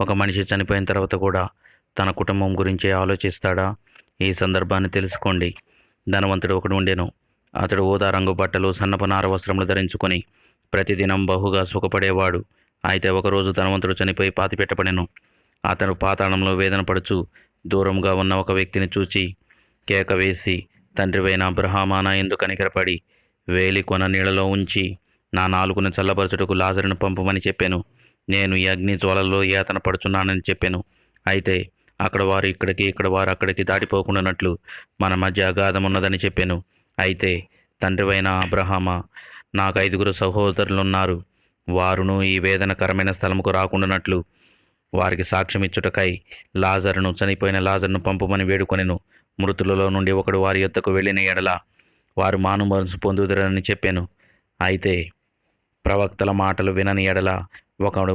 ఒక మనిషి చనిపోయిన తర్వాత కూడా తన కుటుంబం గురించే ఆలోచిస్తాడా? ఈ సందర్భాన్ని తెలుసుకోండి. ధనవంతుడు ఒకడు ఉండెను. అతడు ఊదా రంగు బట్టలు సన్నపు నార వస్త్రములు ధరించుకొని ప్రతిదినం బహుగా సుఖపడేవాడు. అయితే ఒకరోజు ధనవంతుడు చనిపోయి పాతిపెట్టబడెను అతను పాతాళంలో వేదన పడుచు దూరంగా ఉన్న ఒక వ్యక్తిని చూచి కేక వేసి తండ్రివైన అబ్రహామానా ఎందుకు కనికరపడి వేలి కొన నీళ్ళలో ఉంచి నా నాలుగును చల్లబరచుటకు లాజరును పంపమని చెప్పాను. నేను ఈ అగ్ని జ్వాలలో యాతన పడుచున్నానని చెప్పాను. అయితే అక్కడ వారు ఇక్కడికి ఇక్కడ వారు అక్కడికి దాటిపోకుండానట్లు మన మధ్య అగాధం ఉన్నదని చెప్పాను. అయితే తండ్రివైన అబ్రహామ నాకు ఐదుగురు సహోదరులున్నారు. వారును ఈ వేదనకరమైన స్థలముకు రాకుండానట్లు వారికి సాక్ష్యం ఇచ్చుటకై లాజరును చనిపోయిన లాజర్ను పంపమని వేడుకొనెను. మృతులలో నుండి ఒకడు వారి యొద్దకు వెళ్ళిన ఎడల వారు మాను మనసు పొందుదరని చెప్పాను. అయితే ప్రవక్తల మాటలు వినని ఎడల ఒకడు